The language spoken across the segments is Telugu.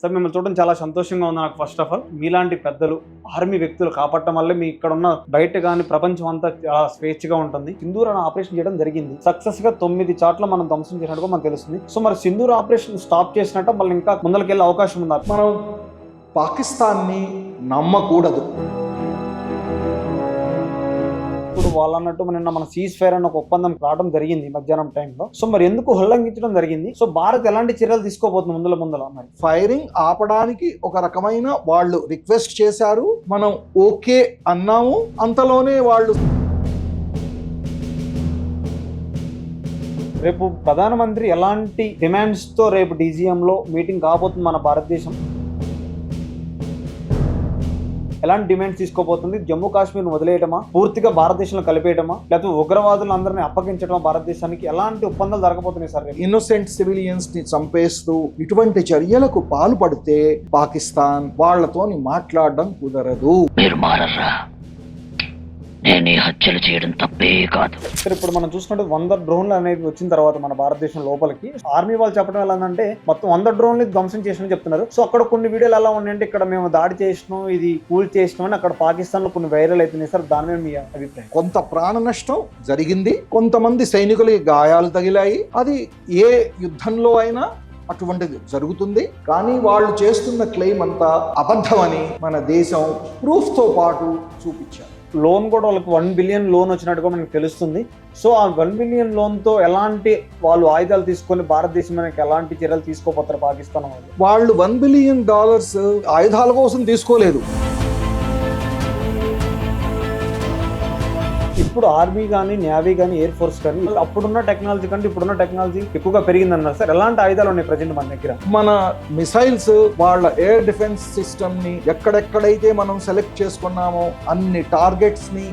సార్ మిమ్మల్ని చూడడం చాలా సంతోషంగా ఉంది నాకు ఫస్ట్ ఆఫ్ ఆల్ మీలాంటి పెద్దలు ఆర్మీ వ్యక్తులు కాపాడటం వల్లే మీ ఇక్కడ ఉన్న బయట కానీ ప్రపంచం అంతా చాలా స్వేచ్ఛగా ఉంటుంది. సింధూర్ అని ఆపరేషన్ చేయడం జరిగింది. సక్సెస్గా తొమ్మిది చాట్ల మనం ధ్వంసం చేసినట్టుగా మనకు తెలుస్తుంది. సో మరి సింధూర్ ఆపరేషన్ స్టాప్ చేసినట్టు మళ్ళీ ఇంకా ముందరికి అవకాశం ఉందా? మనం పాకిస్తాన్ని నమ్మకూడదు. వాళ్ళు అన్నట్టు నిన్న మన సీజ్ ఫైర్ అన్న ఒక ఒప్పందం రావడం జరిగింది మధ్యాహ్నం టైంలో సో మరి ఎందుకు ఉల్లంఘించడం జరిగింది? సో భారత్ ఎలాంటి చర్యలు తీసుకోబోతుంది ముందుల ముందల? మరి ఫైరింగ్ ఆపడానికి ఒక రకమైన వాళ్ళు రిక్వెస్ట్ చేశారు. మనం ఓకే అన్నాము. అంతలోనే వాళ్ళు రేపు ప్రధానమంత్రి ఎలాంటి డిమాండ్స్తో రేపు DGM లో మీటింగ్ కాబోతుంది మన భారతదేశం? ఎలాంటి డిమాండ్స్ తీసుకోబోతుంది? జమ్మూ కాశ్మీర్ వదిలేయటమా? పూర్తిగా భారతదేశంలో కలిపేయటమా? లేకపోతే ఉగ్రవాదులందరినీ అప్పగించడమా భారతదేశానికి? ఎలాంటి ఒప్పందాలు జరగబోతున్నాయి సార్ ఇన్నోసెంట్ సివిలియన్స్ని చంపేస్తూ ఇటువంటి చర్యలకు పాల్పడితే పాకిస్తాన్ వాళ్ళతోని మాట్లాడడం కుదరదు. మీరు నేను ఈ హత్యలు చేయడం తప్పే కాదు. సార్ ఇప్పుడు మనం చూసుకుంటే వంద డ్రోన్లు అనేది వచ్చిన తర్వాత మన భారతదేశం లోపలికి ఆర్మీ వాళ్ళు చెప్పడం ఎలా ఉందంటే మొత్తం వంద డ్రోన్లు ధ్వంసం చేసిన చెప్తున్నారు. సో అక్కడ కొన్ని వీడియోలు ఎలా ఉన్నాయంటే ఇక్కడ మేము దాడి చేసినాం ఇది కూల్ చేసినాం అని అక్కడ పాకిస్తాన్లో కొన్ని వైరల్ అవుతున్నాయి సార్. దాని మీద మీ అభిప్రాయం? కొంత ప్రాణ నష్టం జరిగింది. కొంతమంది సైనికులకి గాయాలు తగిలాయి. అది ఏ యుద్ధంలో అయినా అటువంటిది జరుగుతుంది. కానీ వాళ్ళు చేస్తున్న క్లెయిమ్ అంతా అబద్ధమని మన దేశం ప్రూఫ్తో పాటు చూపించారు. లోన్ కూడా వాళ్ళకి వన్ బిలియన్ లోన్ వచ్చినట్టుగా మనకు తెలుస్తుంది. సో ఆ వన్ బిలియన్ లోన్తో ఎలాంటి వాళ్ళు ఆయుధాలు తీసుకొని భారతదేశం మనకి ఎలాంటి చర్యలు తీసుకోపోతారు పాకిస్తాన్ వాళ్ళు. వాళ్ళు వన్ బిలియన్ డాలర్స్ ఆయుధాల కోసం తీసుకోలేదు. ఇప్పుడు ఆర్మీ కానీ నేవీ కానీ ఎయిర్ ఫోర్స్ కానీ అప్పుడున్న టెక్నాలజీ కంటే ఇప్పుడున్న టెక్నాలజీ ఎక్కువగా పెరిగిందన్నారు సార్. ఎలాంటి ఆయుధాలు ఉన్నాయి ప్రజెంట్ మన దగ్గర? మన మిసైల్స్ వాళ్ళ ఎయిర్ డిఫెన్స్ సిస్టమ్ని ఎక్కడెక్కడైతే మనం సెలెక్ట్ చేసుకున్నామో అన్ని టార్గెట్స్ని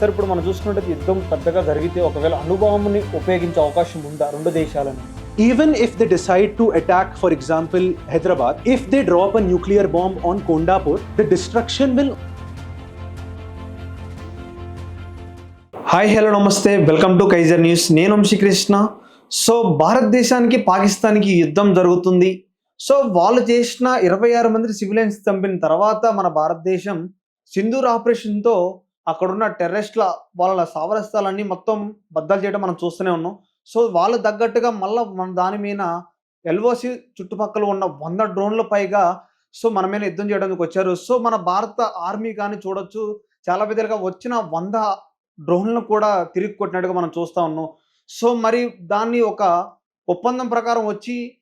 సార్ ఇప్పుడు మనం చూసుకుంటే యుద్ధం పెద్దగా జరిగితే ఒకవేళ అణుబాంబుని ఉపయోగించే అవకాశం ఉందా రెండు దేశాలని? Even if they decide to attack, for example, Hyderabad, if they drop a nuclear bomb on Kondapur, the destruction will hi hello నమస్తే. Welcome to Kaizer news. నేను వంశీకృష్ణ సో భారతదేశానికి పాకిస్తాన్కి యుద్ధం జరుగుతుంది. సో వాళ్ళు చేసిన ఇరవై ఆరు మంది సివిలియన్స్ చంపిన తర్వాత మన భారతదేశం సింధూర్ ఆపరేషన్తో అక్కడున్న టెర్రరిస్ట్ల వాళ్ళ సావరస్థాలన్నీ మొత్తం బద్దలు చేయడం మనం చూస్తూనే ఉన్నాం. సో వాళ్ళు తగ్గట్టుగా మళ్ళీ మన దాని మీద ఎల్ఓసి చుట్టుపక్కల ఉన్న వంద డ్రోన్ల పైగా సో మన మీద యుద్ధం చేయడానికి వచ్చారు. సో మన భారత ఆర్మీ కానీ చూడొచ్చు. చాలా విధాలుగా వచ్చిన వంద డ్రోన్లను కూడా తిరిగి కొట్టినట్టుగా మనం చూస్తా ఉన్నాం. సో మరి దాన్ని ఒక ఒప్పందం ప్రకారం వచ్చి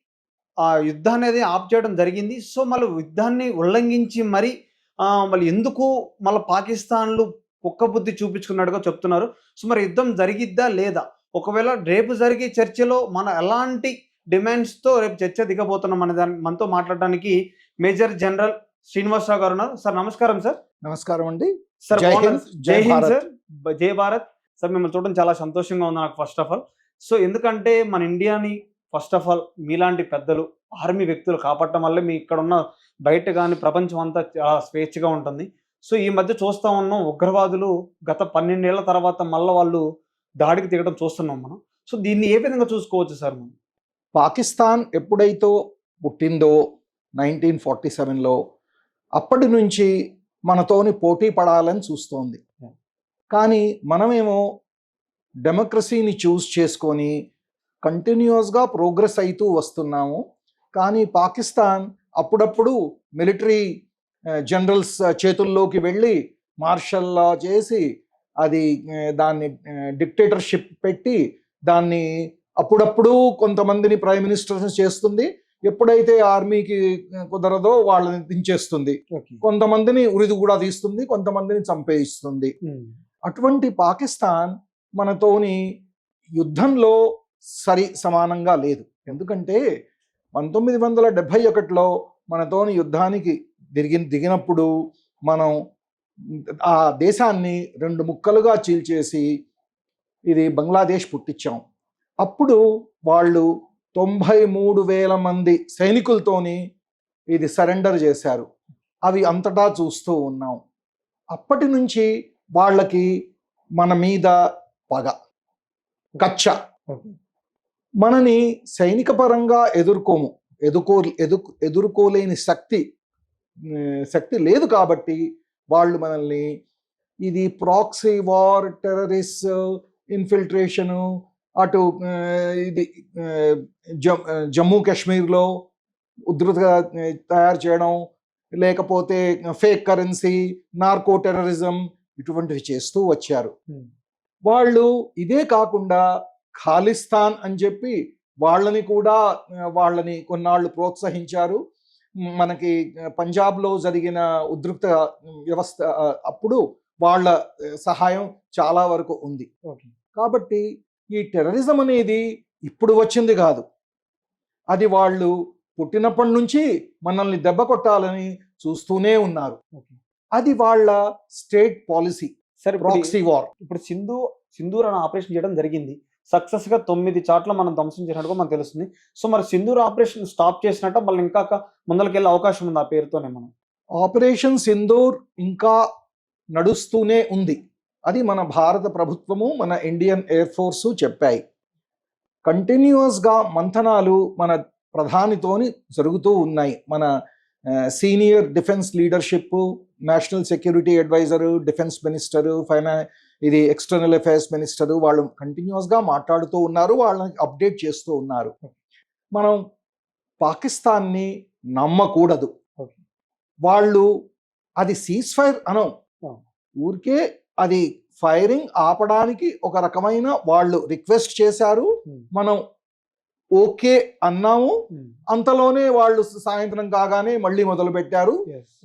ఆ యుద్ధం అనేది ఆప్ చేయడం జరిగింది. సో మళ్ళీ యుద్ధాన్ని ఉల్లంఘించి మరి మళ్ళీ ఎందుకు మళ్ళీ పాకిస్తాన్లు కుక్క బుద్ధి చూపించుకున్నట్టుగా చెప్తున్నారు. సో మరి యుద్ధం జరిగిద్దా లేదా? ఒకవేళ రేపు జరిగే చర్చలో మన ఎలాంటి డిమాండ్స్తో రేపు చర్చ దిగబోతున్నాం అనే దాని మనతో మాట్లాడడానికి మేజర్ జనరల్ శ్రీనివాసరావు గారు ఉన్నారు. సార్ నమస్కారం సార్. నమస్కారం అండి. సార్ జై? హింద్, జై హింద్. సార్. జై భారత్. సార్ మిమ్మల్ని చూడడం చాలా సంతోషంగా ఉంది నాకు ఫస్ట్ ఆఫ్ ఆల్ సో ఎందుకంటే మన ఇండియాని ఫస్ట్ ఆఫ్ ఆల్ మీలాంటి పెద్దలు ఆర్మీ వ్యక్తులు కాపాడటం వల్లే మీ ఇక్కడ ఉన్న బయట కానీ ప్రపంచం అంతా చాలా స్వేచ్ఛగా ఉంటుంది. సో ఈ మధ్య చూస్తా ఉన్నాం ఉగ్రవాదులు గత పన్నెండేళ్ళ తర్వాత మళ్ళీ వాళ్ళు దాడికి దిగడం చూస్తున్నాం మనం. సో దీన్ని ఏ విధంగా చూసుకోవచ్చు సార్ మనం? పాకిస్తాన్ ఎప్పుడైతే పుట్టిందో నైన్టీన్ ఫార్టీ సెవెన్లో అప్పటి నుంచి మనతోని పోటీ పడాలని చూస్తోంది. కానీ మనమేమో డెమోక్రసీని చూస్ చేసుకొని కంటిన్యూస్గా ప్రోగ్రెస్ అవుతూ వస్తున్నాము. కానీ పాకిస్తాన్ అప్పుడప్పుడు మిలిటరీ జనరల్స్ చేతుల్లోకి వెళ్ళి మార్షల్ లా చేసి అది దాన్ని డిక్టేటర్షిప్ పెట్టి దాన్ని అప్పుడప్పుడు కొంతమందిని ప్రైమ్ మినిస్టర్స్ చేస్తుంది. ఎప్పుడైతే ఆర్మీకి కుదరదో వాళ్ళని దించేస్తుంది. ఓకే. కొంతమందిని ఉరిది కూడా తీస్తుంది కొంతమందిని చంపేయిస్తుంది. అటువంటి పాకిస్తాన్ మనతోని యుద్ధంలో సరి సమానంగా లేదు. ఎందుకంటే పంతొమ్మిది వందల డెబ్భై ఒకటిలో మనతోని యుద్ధానికి దిగి దిగినప్పుడు మనం ఆ దేశాన్ని రెండు ముక్కలుగా చీల్చేసి ఇది బంగ్లాదేశ్ పుట్టించాం అప్పుడు వాళ్ళు తొంభై మూడు వేల మంది సైనికులతోని ఇది సరెండర్ చేశారు. అవి అంతటా చూస్తూ ఉన్నాం. అప్పటి నుంచి వాళ్ళకి మన మీద పగ కచ్చ ఓకే. మనని సైనిక పరంగా ఎదుర్కోము. ఎదుర్కో ఎదు ఎదుర్కోలేని శక్తి శక్తి లేదు కాబట్టి వాళ్ళు మనల్ని ఇది ప్రాక్సీ వార్ టెర్రరిస్ట్ ఇన్ఫిల్ట్రేషను అటు ఇది జమ్మూ కాశ్మీర్లో ఉధృతగా తయారు చేయడం లేకపోతే ఫేక్ కరెన్సీ నార్కో టెర్రరిజం ఇటువంటివి చేస్తూ వచ్చారు. వాళ్ళు ఇదే కాకుండా ఖాలిస్తాన్ అని చెప్పి వాళ్ళని కూడా వాళ్ళని కొన్నాళ్ళు ప్రోత్సహించారు. మనకి పంజాబ్లో జరిగిన ఉద్రిక్త వ్యవస్థ అప్పుడు వాళ్ళ సహాయం చాలా వరకు ఉంది. ఓకే. కాబట్టి ఈ టెర్రరిజం అనేది ఇప్పుడు వచ్చింది కాదు. అది వాళ్ళు పుట్టినప్పటి నుంచి మనల్ని దెబ్బ కొట్టాలని చూస్తూనే ఉన్నారు. అది వాళ్ళ స్టేట్ పాలసీ. సరే ప్రాక్సీ వార్ ఇప్పుడు సింధు సింధూర్ అనే ఆపరేషన్ చేయడం జరిగింది. సక్సెస్గా తొమ్మిది చాట్ల మనం ధ్వంసం చేసినట్టుగా మనకు తెలుస్తుంది. సో మరి సింధూర్ ఆపరేషన్ స్టాప్ చేసినట్ట మళ్ళీ ఇంకా ముందరికి అవకాశం ఉంది ఆ పేరుతోనే మనం? ఆపరేషన్ సింధూర్ ఇంకా నడుస్తూనే ఉంది. అది మన భారత ప్రభుత్వము మన ఇండియన్ ఎయిర్ ఫోర్సు చెప్పాయి. కంటిన్యూస్గా మంథనాలు మన ప్రధానితోని జరుగుతూ ఉన్నాయి. మన senior defence leadership national security adviser defence minister ఫైనా ఇది ఎక్స్టర్నల్ అఫైర్స్ మినిస్టర్ వాళ్ళు కంటిన్యూస్గా మాట్లాడుతూ ఉన్నారు వాళ్ళని అప్డేట్ చేస్తూ ఉన్నారు. మనం పాకిస్తాన్ని నమ్మకూడదు. వాళ్ళు అది సీజ్ ఫైర్ అనం. ఊరికే అది ఫైరింగ్ ఆపడానికి ఒక రకమైన వాళ్ళు రిక్వెస్ట్ చేశారు. మనం ఓకే అన్నాము. అంతలోనే వాళ్ళు సాయంత్రం కాగానే మళ్ళీ మొదలు పెట్టారు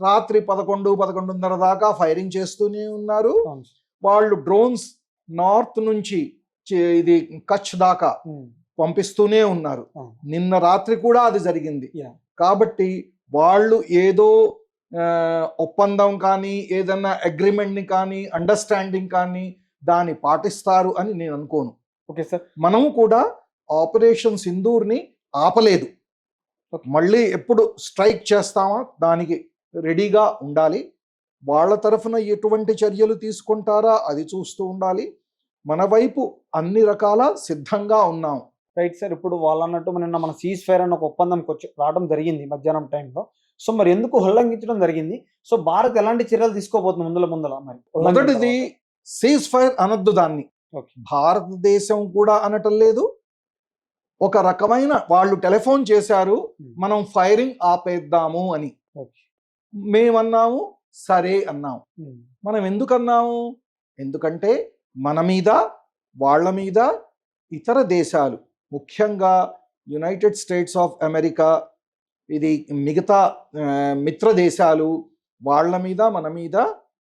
రాత్రి పదకొండు పదకొండున్నర దాకా ఫైరింగ్ చేస్తూనే ఉన్నారు. వాళ్ళు డ్రోన్స్ నార్త్ నుంచి ఇది కచ్ దాకా పంపిస్తూనే ఉన్నారు. నిన్న రాత్రి కూడా అది జరిగింది. కాబట్టి వాళ్ళు ఏదో ఒప్పందం కానీ ఏదన్నా అగ్రిమెంట్ని కానీ అండర్స్టాండింగ్ కానీ దాన్ని పాటిస్తారు అని నేను అనుకోను. Okay sir. మనం కూడా ఆపరేషన్ సింధూర్ని ఆపలేదు. మళ్ళీ ఎప్పుడు స్ట్రైక్ చేస్తామా దానికి రెడీగా ఉండాలి. వాళ్ళ తరఫున ఎటువంటి చర్యలు తీసుకుంటారా అది చూస్తూ ఉండాలి. మన వైపు అన్ని రకాల సిద్ధంగా ఉన్నాం. రైట్ సార్ ఇప్పుడు వాళ్ళు అన్నట్టు నిన్న మన సీజ్ ఫైర్ అని ఒక ఒప్పందంకి వచ్చి రావడం జరిగింది మధ్యాహ్నం టైంలో. సో మరి ఎందుకు ఉల్లంఘించడం జరిగింది? సో భారత్ ఎలాంటి చర్యలు తీసుకోబోతుంది ముందల ముందల మరి? మొదటిది సీజ్ ఫైర్ అనొద్దు దాన్ని. భారతదేశం కూడా అనటం లేదు. ఒక రకమైన వాళ్ళు టెలిఫోన్ చేశారు మనం ఫైరింగ్ ఆపేద్దాము అని. ఓకే. మేమన్నాము సరే అన్నాము. మనం ఎందుకు అన్నాము ఎందుకంటే మన మీద వాళ్ళ మీద ఇతర దేశాలు ముఖ్యంగా యునైటెడ్ స్టేట్స్ ఆఫ్ అమెరికా ఇది మిగతా మిత్ర దేశాలు వాళ్ళ మీద మన మీద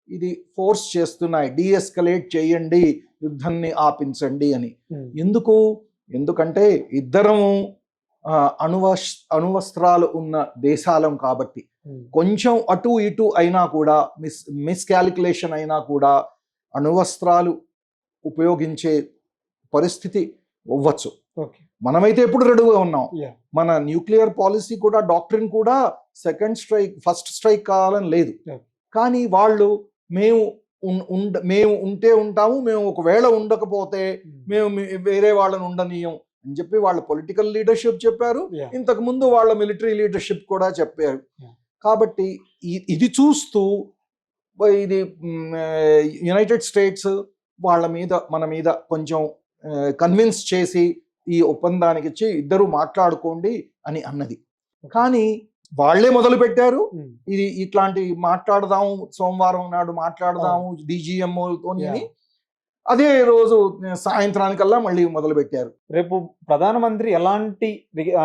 ఇది ఫోర్స్ చేస్తున్నాయి. డీఎస్కలేట్ చేయండి యుద్ధాన్ని ఆపించండి అని. ఎందుకు? ఎందుకంటే ఇద్దరము అణువస్ అణువస్త్రాలు ఉన్న దేశాలం కాబట్టి. కొంచెం అటు ఇటు అయినా కూడా మిస్ మిస్కాలిక్యులేషన్ అయినా కూడా అణువస్త్రాలు ఉపయోగించే పరిస్థితి అవ్వచ్చు. ఓకే. మనమైతే ఎప్పుడు రెడీగా ఉన్నాం. మన న్యూక్లియర్ పాలసీ కూడా డాక్టరీన్ కూడా సెకండ్ స్ట్రైక్ ఫస్ట్ స్ట్రైక్ కావాలని లేదు. కానీ వాళ్ళు మేము ఉండ మేము ఉంటే ఉంటాము మేము ఒకవేళ ఉండకపోతే మేము మీ- వేరే వాళ్ళని ఉండనీయం అని చెప్పి వాళ్ళ పొలిటికల్ లీడర్షిప్ చెప్పారు. ఇంతకు ముందు వాళ్ళ మిలిటరీ లీడర్షిప్ కూడా చెప్పారు. కాబట్టి ఇది చూస్తూ ఇది యునైటెడ్ స్టేట్స్ వాళ్ళ మీద మన మీద కొంచెం కన్విన్స్ చేసి ఈ ఒప్పందానికి ఇచ్చి ఇద్దరు మాట్లాడుకోండి అని అన్నది. కానీ వాళ్ళే మొదలు పెట్టారు. ఇది ఇట్లాంటి మాట్లాడదాము సోమవారం నాడు మాట్లాడదాము డిజిఎంఓతో అని అదే రోజు సాయంత్రానికల్లా మళ్ళీ మొదలు పెట్టారు. రేపు ప్రధానమంత్రి ఎలాంటి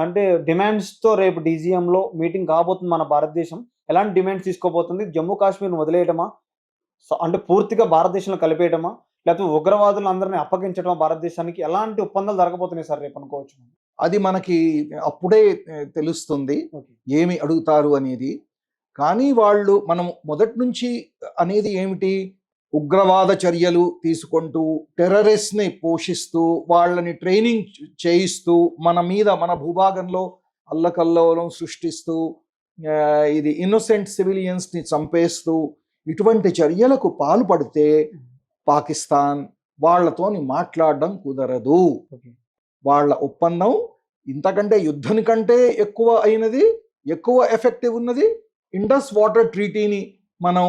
అంటే డిమాండ్స్తో రేపు DGM లో మీటింగ్ కాబోతుంది మన భారతదేశం? ఎలాంటి డిమాండ్స్ తీసుకోబోతుంది? జమ్మూ కాశ్మీర్ వదిలేయటమా? అంటే పూర్తిగా భారతదేశంలో కలిపేయటమా? లేకపోతే ఉగ్రవాదులు అందరినీ అప్పగించడమా భారతదేశానికి ఎలాంటి ఒప్పందాలు జరగబోతున్నాయి సార్ రేపు అనుకోవచ్చు? అది మనకి అప్పుడే తెలుస్తుంది. ఏమి అడుగుతారు అనేది. కానీ వాళ్ళు మనం మొదటి నుంచి అనేది ఏమిటి? ఉగ్రవాద చర్యలు తీసుకుంటూ టెర్రరిస్ట్ని పోషిస్తూ వాళ్ళని ట్రైనింగ్ చేయిస్తూ మన మీద మన భూభాగంలో అల్లకల్లోలం సృష్టిస్తూ ఇది ఇన్నోసెంట్ సివిలియన్స్ని చంపేస్తూ ఇటువంటి చర్యలకు పాల్పడితే పాకిస్తాన్ వాళ్ళతోని మాట్లాడడం కుదరదు. వాళ్ళ ఒప్పందం ఇంతకంటే యుద్ధం కంటే ఎక్కువ అయినది ఎక్కువ ఎఫెక్టివ్ ఉన్నది. ఇండస్ వాటర్ ట్రీటీని మనం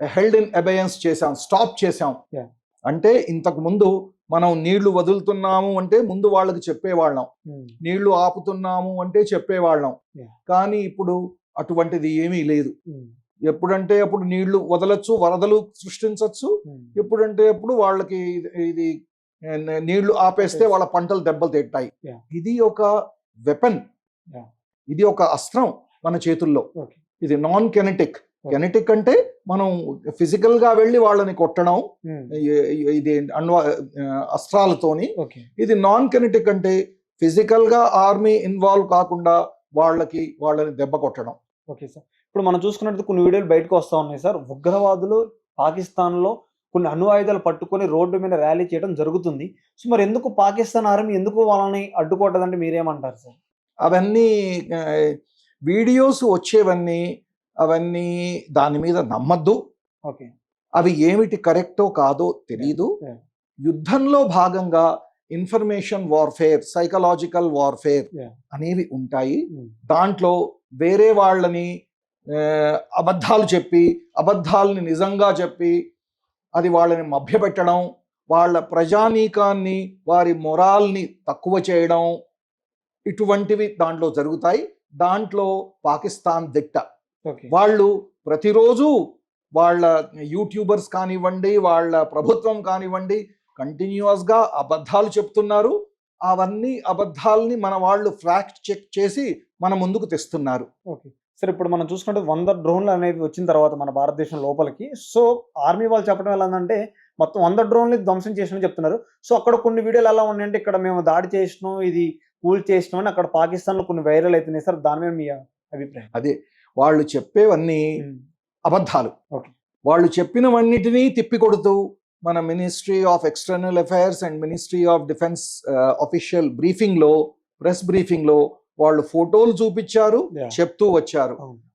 హెల్డ్ ఇన్ అబయన్స్ చేసాం స్టాప్ చేసాం Yeah. అంటే ఇంతకు ముందు మనం నీళ్ళు వదులుతున్నాము అంటే ముందు వాళ్ళకి చెప్పేవాళ్ళం. నీళ్ళు ఆపుతున్నాము అంటే చెప్పేవాళ్ళం. కానీ ఇప్పుడు అటువంటిది ఏమీ లేదు. ఎప్పుడంటే అప్పుడు నీళ్ళు వదలొచ్చు వరదలు సృష్టించవచ్చు ఎప్పుడంటే అప్పుడు వాళ్ళకి ఇది- నీళ్ళు ఆపేస్తే వాళ్ళ పంటలు దెబ్బలు Yeah. ఇది ఒక వెపన్. ఇది ఒక అస్త్రం మన చేతుల్లో. ఇది నాన్ కెనెటిక్. కెనెటిక్ అంటే మనం ఫిజికల్గా వెళ్ళి వాళ్ళని కొట్టడం ఇ- ఇది అణ్వ అస్త్రాలతోని. ఇది నాన్ కెనెటిక్ అంటే ఫిజికల్గా ఆర్మీ ఇన్వాల్వ్ కాకుండా వాళ్ళకి వాళ్ళని దెబ్బ కొట్టడం. ఓకే సార్ ఇప్పుడు మనం చూసుకున్నట్టు కొన్ని వీడియోలు బయటకు వస్తూ ఉన్నాయి సార్. ఉగ్రవాదులు పాకిస్తాన్లో కొన్ని అణు ఆయుధాలు పట్టుకొని రోడ్డు మీద ర్యాలీ చేయడం జరుగుతుంది. సో మరి ఎందుకు పాకిస్తాన్ ఆర్మీ ఎందుకు వాళ్ళని అడ్డుకోవటదంటే మీరేమంటారు సార్? అవన్నీ వీడియోస్ వచ్చేవన్నీ అవన్నీ దాని మీద నమ్మద్దు. ఓకే. అవి ఏమిటి కరెక్టో కాదో తెలీదు. యుద్ధంలో భాగంగా ఇన్ఫర్మేషన్ వార్ఫేర్ సైకలాజికల్ వార్ఫేర్. అనేవి ఉంటాయి. దాంట్లో వేరే వాళ్ళని అబద్ధాలు చెప్పి అబద్ధాలని నిజంగా చెప్పి అది వాళ్ళని మభ్యపెట్టడం వాళ్ళ ప్రజానీకాన్ని వారి మొరాల్ని తక్కువ చేయడం ఇటువంటివి దాంట్లో జరుగుతాయి. దాంట్లో పాకిస్తాన్ దిట్ట. వాళ్ళు ప్రతిరోజు వాళ్ళ యూట్యూబర్స్ కానివ్వండి వాళ్ళ ప్రభుత్వం కానివ్వండి కంటిన్యూస్గా అబద్ధాలు చెప్తున్నారు. అవన్నీ అబద్ధాలని మన వాళ్ళు ఫ్యాక్ట్ చెక్ చేసి మన ముందుకు తెస్తున్నారు. ఓకే. సార్ ఇప్పుడు మనం చూసుకుంటే వంద డ్రోన్లు అనేవి వచ్చిన తర్వాత మన భారతదేశం లోపలికి. సో ఆర్మీ వాళ్ళు చెప్పడం ఎలా ఉందంటే మొత్తం వంద డ్రోన్లు ధ్వంసం చేసినని చెప్తున్నారు. సో అక్కడ కొన్ని వీడియోలు ఎలా ఉన్నాయంటే ఇక్కడ మేము దాడి చేసినాం ఇది కూల్ చేసినాం అని అక్కడ పాకిస్తాన్లో కొన్ని వైరల్ అవుతున్నాయి సార్ దాని మీద మీ అభిప్రాయం? అదే వాళ్ళు చెప్పేవన్నీ అబద్ధాలు. Okay. వాళ్ళు చెప్పినవన్నిటినీ తిప్పికొడుతూ మన ministry of external affairs and ministry of defence official బ్రీఫింగ్లో press బ్రీఫింగ్లో వాళ్ళు ఫోటోలు చూపించారు. చెప్తూ వచ్చారు.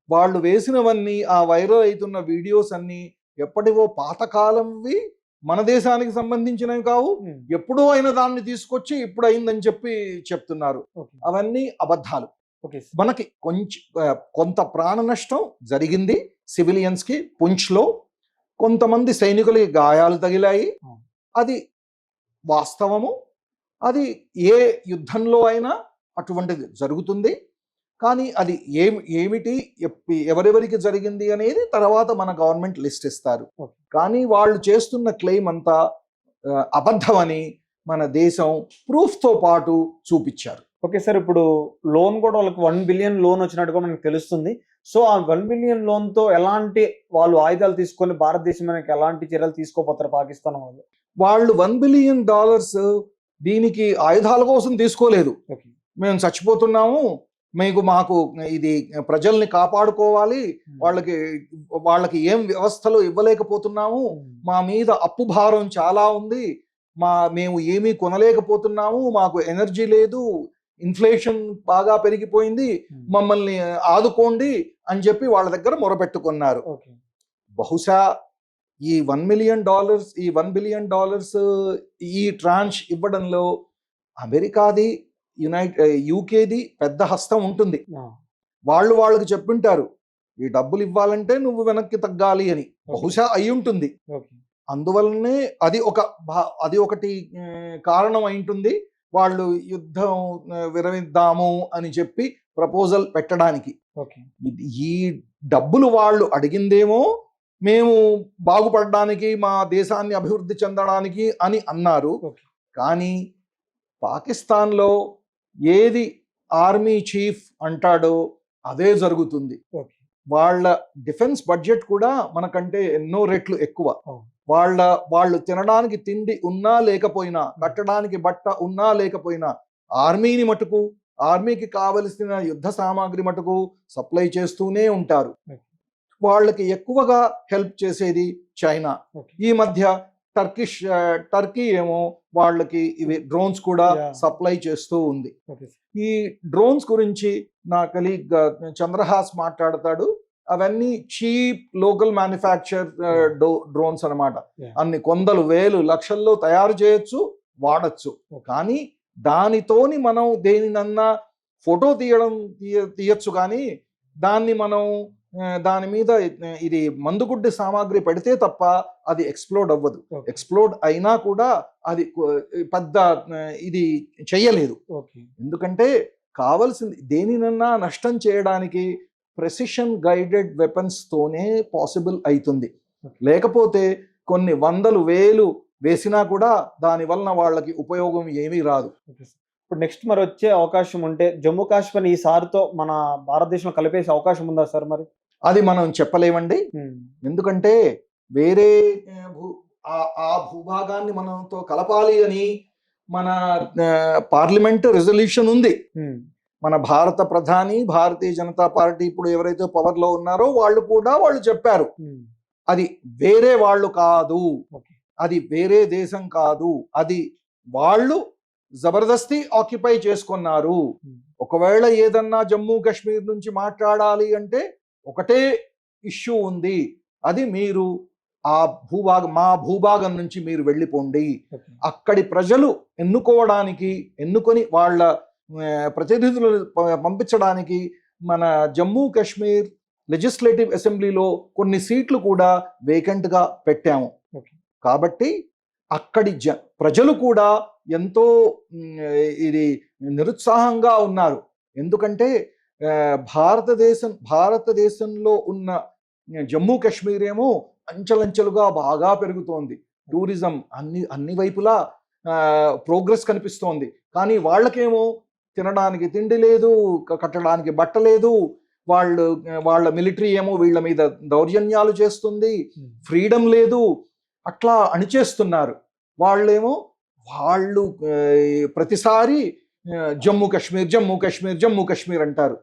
వాళ్ళు వేసినవన్నీ ఆ వైరల్ అవుతున్న వీడియోస్ అన్ని ఎప్పటివో పాతకాలంవి మన దేశానికి సంబంధించినవి కావు. ఎప్పుడో అయిన దాన్ని తీసుకొచ్చి ఇప్పుడు అయిందని చెప్పి చెప్తున్నారు అవన్నీ అబద్ధాలు. మనకి కొంచెం కొంత ప్రాణ నష్టం జరిగింది సివిలియన్స్కి పుంచ్లో కొంతమంది సైనికులకి గాయాలు తగిలాయి. అది వాస్తవము అది ఏ యుద్ధంలో అయినా అటువంటిది జరుగుతుంది. కానీ అది ఏమి ఏమిటి ఎవరెవరికి జరిగింది అనేది తర్వాత మన గవర్నమెంట్ లిస్ట్ ఇస్తారు. కానీ వాళ్ళు చేస్తున్న క్లెయిమ్ అంతా అబద్ధమని మన దేశం ప్రూఫ్తో పాటు చూపించారు. ఓకే సార్ ఇప్పుడు లోన్ కూడా వాళ్ళకి వన్ బిలియన్ లోన్ వచ్చినట్టుగా మనకు తెలుస్తుంది. సో ఆ వన్ బిలియన్ లోన్తో ఎలాంటి వాళ్ళు ఆయుధాలు తీసుకొని భారతదేశం మనకి ఎలాంటి చర్యలు తీసుకోపోతారు పాకిస్తాన్ వాళ్ళు? వాళ్ళు వన్ బిలియన్ డాలర్స్ దీనికి ఆయుధాల కోసం తీసుకోలేదు. ఓకే. మేము చచ్చిపోతున్నాము మీకు మాకు ఇది ప్రజల్ని కాపాడుకోవాలి వాళ్ళకి వాళ్ళకి ఏం వ్యవస్థలు ఇవ్వలేకపోతున్నాము మా మీద అప్పు భారం చాలా ఉంది మా మేము ఏమీ కొనలేకపోతున్నాము మాకు ఎనర్జీ లేదు ఇన్ఫ్లేషన్ బాగా పెరిగిపోయింది మమ్మల్ని ఆదుకోండి అని చెప్పి వాళ్ళ దగ్గర మొరపెట్టుకున్నారు. ఓకే. బహుశా ఈ వన్ మిలియన్ డాలర్స్ ఈ వన్ బిలియన్ డాలర్స్ ఈ ట్రాన్స్ ఇవ్వడంలో అమెరికాది యునైట్ యూకేది పెద్ద హస్తం ఉంటుంది. వాళ్ళు వాళ్ళకి చెప్పింటారు ఈ డబ్బులు ఇవ్వాలంటే నువ్వు వెనక్కి తగ్గాలి అని. బహుశా అయి ఉంటుంది. అందువల్లనే అది ఒక అది ఒకటి కారణం అయి ఉంటుంది. వాళ్ళు యుద్ధం విరమిద్దాము అని చెప్పి ప్రపోజల్ పెట్టడానికి. ఈ డబ్బులు వాళ్ళు అడిగిందేమో మేము బాగుపడడానికి మా దేశాన్ని అభివృద్ధి చెందడానికి అని అన్నారు. కానీ పాకిస్తాన్లో ఏది ఆర్మీ చీఫ్ అంటాడో అదే జరుగుతుంది. వాళ్ళ డిఫెన్స్ బడ్జెట్ కూడా మనకంటే ఎన్నో రెట్లు ఎక్కువ. వాళ్ళ వాళ్ళు తినడానికి తిండి ఉన్నా లేకపోయినా కట్టడానికి బట్ట ఉన్నా లేకపోయినా ఆర్మీని మటుకు ఆర్మీకి కావలసిన యుద్ధ సామాగ్రి మటుకు సప్లై చేస్తూనే ఉంటారు. వాళ్ళకి ఎక్కువగా హెల్ప్ చేసేది చైనా. ఈ మధ్య టర్కిష్ టర్కీ ఏమో వాళ్ళకి ఇవి డ్రోన్స్ కూడా. సప్లై చేస్తూ ఉంది ఈ డ్రోన్స్ గురించి నా కలీగ్ చంద్రహాస్ మాట్లాడతాడు అవన్నీ చీప్ లోకల్ మ్యానుఫ్యాక్చర్ డ్రోన్స్ అన్నమాట Yeah. అన్ని కొందలు వేలు లక్షల్లో తయారు చేయొచ్చు వాడచ్చు. కానీ దానితోని మనం దేనినన్నా ఫోటో తీయడం తీయ తీయచ్చు కానీ దాన్ని మనం దాని మీద ఇది మందుగుడ్డి సామాగ్రి పెడితే తప్ప అది ఎక్స్ప్లోడ్ అవ్వదు. ఎక్స్ప్లోడ్ అయినా కూడా అది పెద్ద ఇది చెయ్యలేదు ఓకే ఎందుకంటే కావలసింది దేనినన్నా నష్టం చేయడానికి ప్రెసిషన్ గైడెడ్ వెపన్స్ తోనే పాసిబుల్ అవుతుంది. లేకపోతే కొన్ని వందలు వేలు వేసినా కూడా దాని వలన వాళ్ళకి ఉపయోగం ఏమీ రాదు. ఇప్పుడు నెక్స్ట్ మరి వచ్చే అవకాశం ఉంటే జమ్మూ కాశ్మీర్ ఈ సారితో మన భారతదేశంలో కలిపేసే అవకాశం ఉందా సార్ మరి అది మనం చెప్పలేమండి. ఎందుకంటే వేరే ఆ, భూ ఆ- భూభాగాన్ని మనతో కలపాలి అని మన పార్లమెంట్ రెజల్యూషన్ ఉంది. మన భారత ప్రధాని భారతీయ జనతా పార్టీ ఇప్పుడు ఎవరైతే పవర్లో ఉన్నారో వాళ్ళు కూడా వాళ్ళు చెప్పారు. అది వేరే వాళ్ళు కాదు. అది వేరే దేశం కాదు. అది వాళ్ళు జబర్దస్తి ఆక్యుపై చేసుకున్నారు. ఒకవేళ ఏదన్నా జమ్మూ కాశ్మీర్ నుంచి మాట్లాడాలి అంటే ఒకటే ఇష్యూ ఉంది. అది మీరు ఆ భూభాగం మా భూభాగం నుంచి మీరు వెళ్ళిపోండి. అక్కడి ప్రజలు ఎన్నుకోవడానికి ఎన్నుకొని వాళ్ళ ఆ, ప్రతినిధులను ప- పంపించడానికి మన జమ్మూ కాశ్మీర్ లెజిస్లేటివ్ అసెంబ్లీలో కొన్ని సీట్లు కూడా వేకెంట్గా పెట్టాము. కాబట్టి అక్కడి జ ప్రజలు కూడా ఎంతో ఇది నిరుత్సాహంగా ఉన్నారు. ఎందుకంటే భారతదేశం భారతదేశంలో ఉన్న జమ్మూ కాశ్మీర్ ఏమో అంచెలంచెలుగా బాగా పెరుగుతోంది. టూరిజం అన్ని అన్ని వైపులా ప్రోగ్రెస్ కనిపిస్తోంది. కానీ వాళ్ళకేమో తినడానికి తిండి లేదు కట్టడానికి బట్ట లేదు వాళ్ళు వాళ్ళ మిలిటరీ ఏమో వీళ్ళ మీద దౌర్జన్యాలు చేస్తుంది ఫ్రీడమ్ లేదు అట్లా అణిచేస్తున్నారు. వాళ్ళేమో వాళ్ళు ప్రతిసారి జమ్మూ కాశ్మీర్ జమ్మూ కాశ్మీర్ జమ్మూ కాశ్మీర్ అంటారు.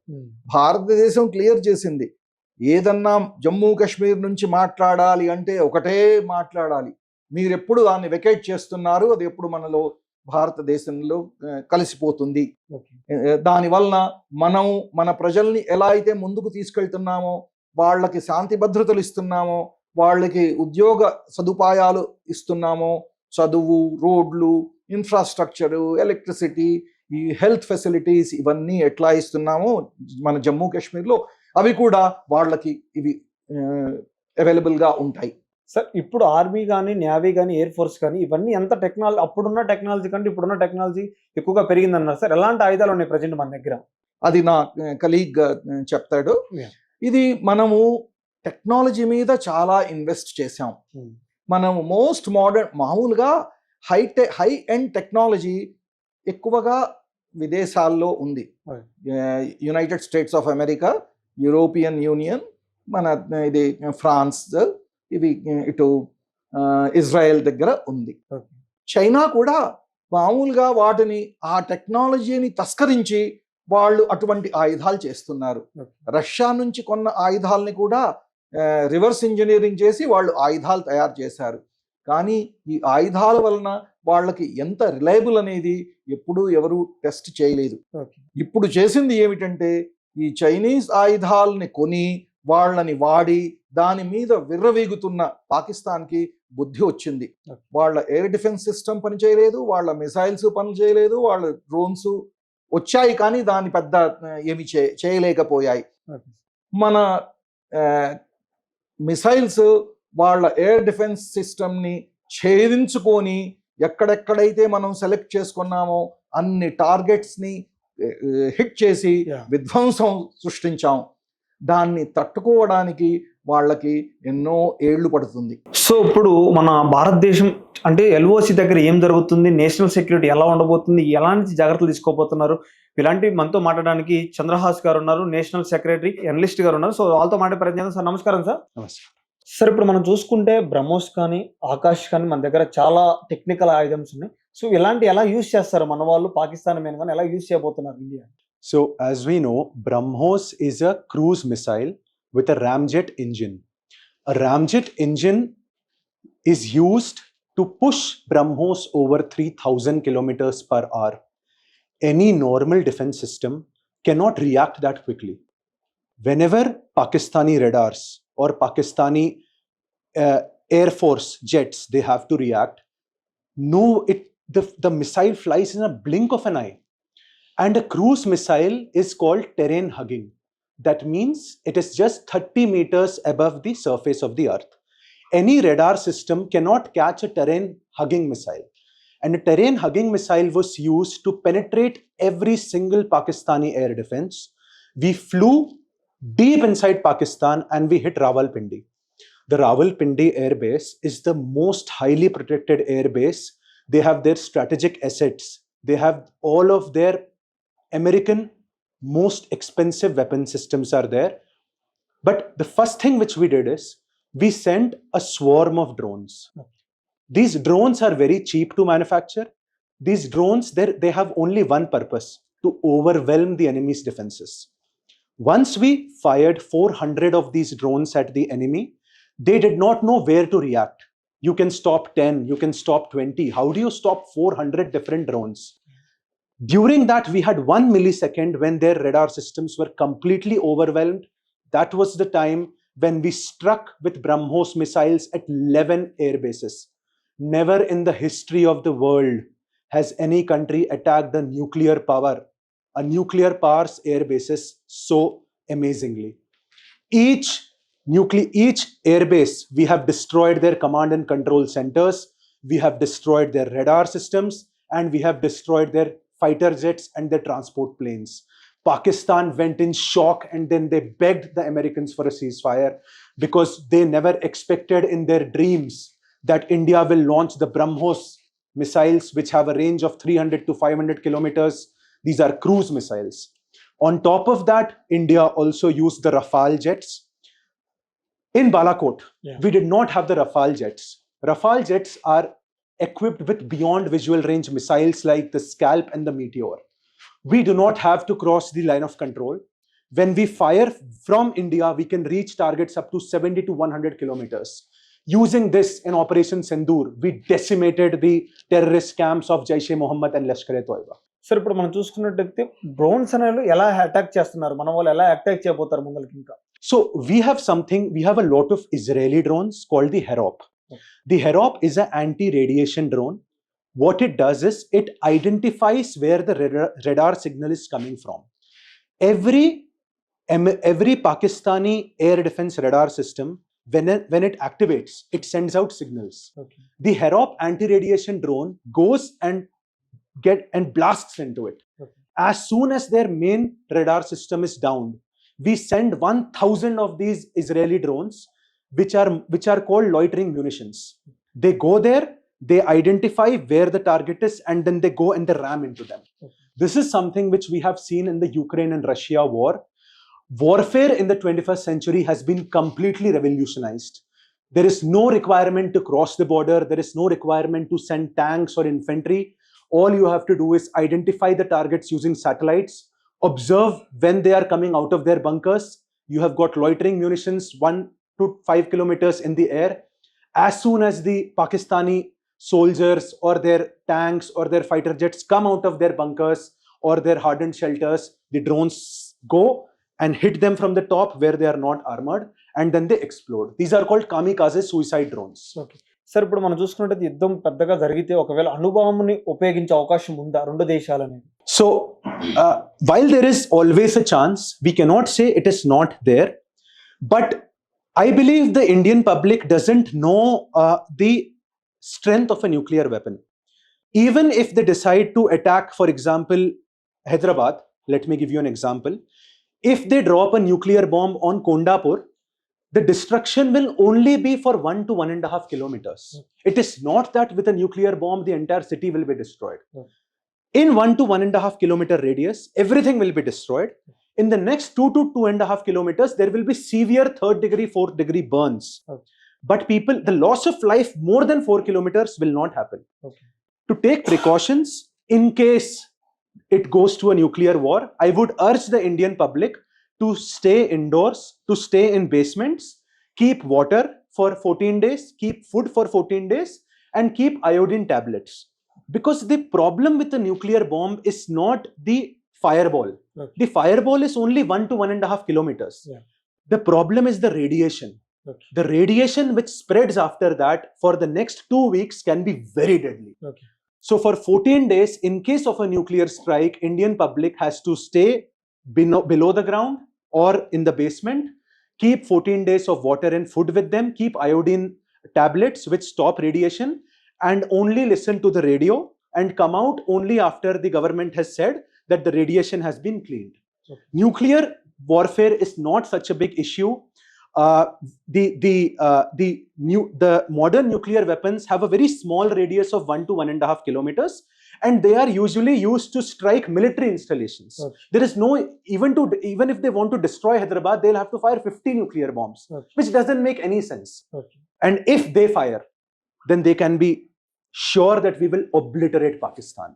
భారతదేశం క్లియర్ చేసింది. ఏదన్నా జమ్మూ కాశ్మీర్ నుంచి మాట్లాడాలి అంటే ఒకటే మాట్లాడాలి. మీరు ఎప్పుడు దాన్ని వెకేట్ చేస్తున్నారు అది ఎప్పుడు మనలో భారతదేశంలో కలిసిపోతుంది. ఓకే. ఏ- దాని వలన మనం మన ప్రజల్ని ఎలా అయితే ముందుకు తీసుకెళ్తున్నామో వాళ్ళకి శాంతి భద్రతలు ఇస్తున్నామో వాళ్ళకి ఉద్యోగ సదుపాయాలు ఇస్తున్నామో చదువు రోడ్లు ఇన్ఫ్రాస్ట్రక్చరు ఎలక్ట్రిసిటీ ఈ హెల్త్ ఫెసిలిటీస్ ఇవన్నీ ఎట్లా ఇస్తున్నామో మన జమ్మూ కాశ్మీర్లో అవి కూడా వాళ్ళకి ఇవి అవైలబుల్గా ఉంటాయి. సార్ ఇప్పుడు ఆర్మీ కానీ నేవీ కానీ ఎయిర్ ఫోర్స్ కానీ ఇవన్నీ ఎంత టెక్నాలజీ అప్పుడున్న టెక్నాలజీ కంటే ఇప్పుడున్న టెక్నాలజీ ఎక్కువగా పెరిగిందన్నారు సార్. ఎలాంటి ఆయుధాలు ఉన్నాయి ప్రజెంట్ మన దగ్గర? అది నా కలీగ్ చెప్తాడు. ఇది మనము టెక్నాలజీ మీద చాలా ఇన్వెస్ట్ చేసాం మనం మోస్ట్ మోడర్న్ మామూలుగా హై టె హై ఎండ్ టెక్నాలజీ ఎక్కువగా విదేశాల్లో ఉంది. United States of America European Union మన ఇది ఫ్రాన్స్ ఇవి ఇటు ఇజ్రాయెల్ దగ్గర ఉంది. చైనా కూడా మామూలుగా వాటిని ఆ టెక్నాలజీని తస్కరించి వాళ్ళు అటువంటి ఆయుధాలు చేస్తున్నారు. రష్యా నుంచి కొన్న ఆయుధాలని కూడా రివర్స్ ఇంజనీరింగ్ చేసి వాళ్ళు ఆయుధాలు తయారు చేశారు కానీ ఈ ఆయుధాల వలన వాళ్ళకి ఎంత రిలయబుల్ అనేది ఎప్పుడూ ఎవరు టెస్ట్ చేయలేదు. ఇప్పుడు చేసింది ఏమిటంటే ఈ చైనీస్ ఆయుధాలని కొని వాళ్ళని వాడి దాని మీద విర్రవీగుతున్న పాకిస్తాన్కి బుద్ధి వచ్చింది. వాళ్ళ ఎయిర్ డిఫెన్స్ సిస్టమ్ పనిచేయలేదు వాళ్ళ మిసైల్స్ పని చేయలేదు వాళ్ళ డ్రోన్స్ వచ్చాయి కానీ దాని పెద్ద ఏమి చేయలేకపోయాయి. మన మిసైల్స్ వాళ్ళ ఎయిర్ డిఫెన్స్ సిస్టమ్ని ఛేదించుకొని ఎక్కడెక్కడైతే మనం సెలెక్ట్ చేసుకున్నామో అన్ని టార్గెట్స్ని హిట్ చేసి. విధ్వంసం సృష్టించాం. దాన్ని తట్టుకోవడానికి వాళ్ళకి ఎన్నో ఏళ్ళు పడుతుంది. సో ఇప్పుడు మన భారతదేశం అంటే ఎల్ఓసి దగ్గర ఏం జరుగుతుంది? నేషనల్ సెక్యూరిటీ ఎలా ఉండబోతుంది? ఎలాంటి జాగ్రత్తలు తీసుకోబోతున్నారు? ఇలాంటి మనతో మాట్లాడడానికి చంద్రహాస్ గారు ఉన్నారు నేషనల్ సెక్రటరీ ఎనలిస్ట్ గారు ఉన్నారు. సో వాళ్ళతో మాట్లాడే ప్రయత్నం. సార్. నమస్కారం సార్. నమస్తే సార్ ఇప్పుడు మనం చూసుకుంటే బ్రహ్మోస్ కానీ ఆకాష్ కానీ మన దగ్గర చాలా టెక్నికల్ ఐటమ్స్ ఉన్నాయి. సో ఇలాంటి ఎలా యూస్ చేస్తారు? మన వాళ్ళు పాకిస్తాన్ మీద కానీ ఎలా యూస్ చేయబోతున్నారు India so as we know BrahMos is a cruise missile with a ramjet engine ramjet engine is used to push BrahMos over three thousand kilometres per hour any normal defence system cannot react that quickly whenever Pakistani radars or Pakistani uh, Air Force jets they have to react, no, it the, the missile flies in a blink of an eye. And a cruise missile is called terrain hugging. That means it is just 30 meters above the surface of the earth. Any radar system cannot catch a terrain hugging missile. And a terrain hugging missile was used to penetrate every single Pakistani air defense. We flew deep inside Pakistan and we hit Rawalpindi. The Rawalpindi Air Base is the most highly protected air base. They have their strategic assets. They have all of their American most expensive weapon systems are there. But the first thing which we did is we sent a swarm of drones. These drones are very cheap to manufacture. These drones, they have only one purpose to overwhelm the enemy's defenses. Once we fired 400 of these drones at the enemy, they did not know where to react. You can stop 10, you can stop 20. How do you stop 400 different drones? During that, we had one millisecond when their radar systems were completely overwhelmed. That was the time when we struck with BrahMos missiles at 11 air bases. Never in the history of the world has any country attacked a nuclear power, a nuclear power's air bases so amazingly. Each nuclear, each air base, we have destroyed their command and control centers, we have destroyed their radar systems, and we have destroyed their fighter jets and their transport planes. Pakistan went in shock and then they begged the Americans for a ceasefire because they never expected in their dreams that India will launch the BrahMos missiles, which have a range of 300 to 500 kilometers. These are cruise missiles. On top of that, India also used the Rafale jets. In Balakot, Yeah. we did not have the Rafale jets. Rafale jets are equipped with beyond visual range missiles like the Scalp and the Meteor. We do not have to cross the line of control. When we fire from India, we can reach targets up to 70 to 100 kilometers. Using this in Operation Sindoor, we decimated the terrorist camps of Jaish-e-Mohammed and Lashkar-e-Toiba. Sir ఇప్పుడు మనం చూసుకున్నట్టయితే డ్రోన్స్ అనేవి ఎలా అటాక్ చేస్తున్నారు మన వాళ్ళు ఎలా అటాక్ చేయబోతారు ముందరికి ఇంకా So we have something, we have a lot of Israeli drones called the Herop. The Herop is an anti-radiation drone. What it does is it identifies where the radar, radar signal is coming from. Every em- every Pakistani air defense radar system, when it, when it activates, it sends out signals. Okay The Herop anti-radiation drone goes and get and blasts into it. Okay. As soon as their main radar system is down, we send 1000 of these israeli drones which are which are called loitering munitions they go there they identify where the target is and then they go and they ram into them Okay. this is something which we have seen in the ukraine and russia war warfare in the 21st century has been completely revolutionized there is no requirement to cross the border there is no requirement to send tanks or infantry all you have to do is identify the targets using satellites observe when they are coming out of their bunkers. You have got loitering munitions one to five kilometers in the air. As soon as the Pakistani soldiers or their tanks or their fighter jets come out of their bunkers or their hardened shelters, the drones go and hit them from the top where they are not armored and then they explode. These are called kamikaze suicide drones. Okay sir ఇప్పుడు మనం చూసుకున్నట్టు యుద్ధం పెద్దగా జరిగితే ఒకవేళ అనుభవంని ఉపయోగించే అవకాశం ఉందా రెండు దేశాలని so while there is always a chance we cannot say it is not there but I believe the Indian public doesn't know the strength of a nuclear weapon even if the decide to attack for example Hyderabad let me give you an example if they drop a nuclear bomb on Kondapur the destruction will only be for one to one and a half kilometers. Hmm. It is not that with a nuclear bomb, the entire city will be destroyed. Hmm. In one to one and a half kilometer radius, everything will be destroyed. In the next two to two and a half kilometers, there will be severe third degree, fourth degree burns. Okay. But people, the loss of life more than four kilometers will not happen. Okay. To take precautions in case it goes to a nuclear war, I would urge the Indian public to stay indoors, to stay in basements, keep water for 14 days, keep food for 14 days, and keep iodine tablets. Because the problem with the nuclear bomb is not the fireball. Okay. The fireball is only one to one and a half kilometers. Yeah. The problem is the radiation. Okay. The radiation which spreads after that for the next two weeks can be very deadly. Okay. So for 14 days, in case of a nuclear strike, Indian public has to stay below, below the ground or in the basement. Keep 14 days of water and food with them. Keep iodine tablets which stop radiation, and only listen to the radio and come out only after the government has said that the radiation has been cleaned. Okay. Nuclear warfare is not such a big issue. Uh, the the uh, the new the modern nuclear weapons have a very small radius of one to one and a half kilometers, and they are usually used to strike military installations. Okay. There is no even to even if they want to destroy Hyderabad, they'll have to fire 50 nuclear bombs, okay. which doesn't make any sense. Okay. And if they fire, then they can be sure that we will obliterate Pakistan.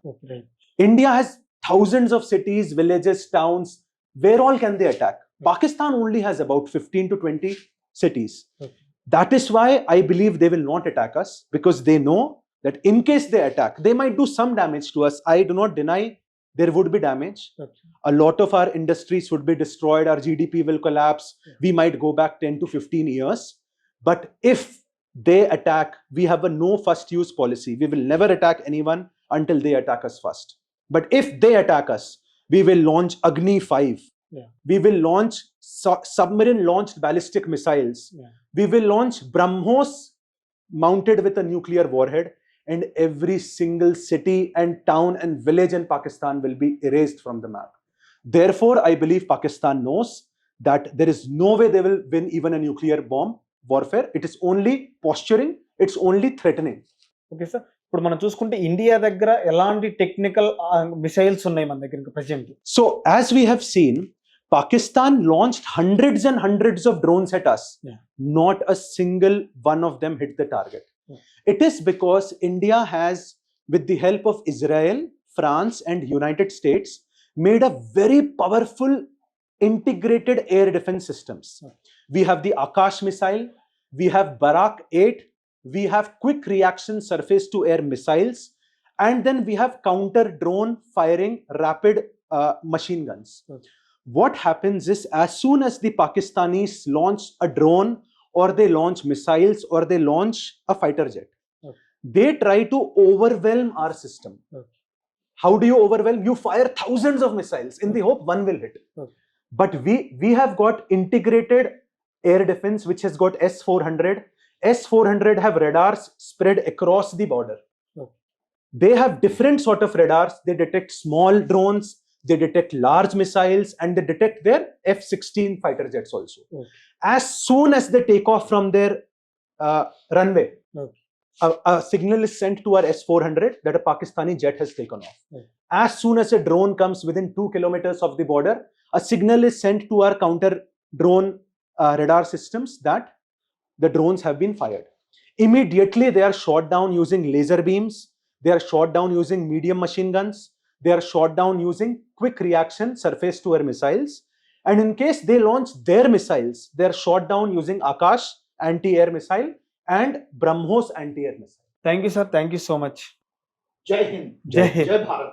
India has thousands of cities, villages, towns. Where all can they attack? Pakistan only has about 15 to 20 cities. That is why I believe they will not attack us because they know that in case they attack, they might do some damage to us. I do not deny there would be damage. Okay. A lot of our industries would be destroyed, our GDP will collapse. Yeah. We might go back 10 to 15 years. But if they attack, we have a no first use policy. We will never attack anyone until they attack us first. But if they attack us, we will launch Agni 5. Yeah. We will launch su- submarine launched ballistic missiles. Yeah. We will launch BrahMos mounted with a nuclear warhead, and every single city and town and village in Pakistan will be erased from the map. Therefore, I believe Pakistan knows that there is no way they will win even a nuclear bomb warfare. It is only posturing, it's only threatening. Okay sir ఇప్పుడు మనం చూసుకుంటే ఇండియా దగ్గర ఎలాంటి టెక్నికల్ మిసైల్స్ ఉన్నాయి మన దగ్గర present So, as we have seen, Pakistan launched hundreds and hundreds of drones at us. Yeah. Not a single one of them hit the target. Yeah. it is because India has, with the help of Israel, France, and United States, made a very powerful integrated air defense systems. We have the Akash missile, we have Barak 8, we have quick reaction surface to air missiles, and then we have counter drone firing rapid uh, machine guns. What happens is, as soon as the Pakistanis launch a drone, or they launch missiles, or they launch a fighter jet, Okay. they try to overwhelm our system. Okay. How do you overwhelm? You fire thousands of missiles in the hope one will hit. Okay. But we we have got integrated air defense, which has got S 400. S 400 have radars spread across the border. They have different sort of radars. They detect small drones, they detect large missiles, and they detect their F 16 fighter jets also. Okay. As soon as they take off from their uh, runway, Okay. a, a signal is sent to our S 400 that a Pakistani jet has taken off. Okay. As soon as a drone comes within two kilometers of the border, a signal is sent to our counter drone uh, radar systems that the drones have been fired. Immediately, they are shot down using laser beams, they are shot down using medium machine guns, they are shot down using quick reaction surface to air missiles. And in case they launch their missiles, they're shot down using Akash anti-air missile and Brahmos anti-air missile. Thank you, sir. Thank you so much. Jai Hind. Jai, Jai Bharat.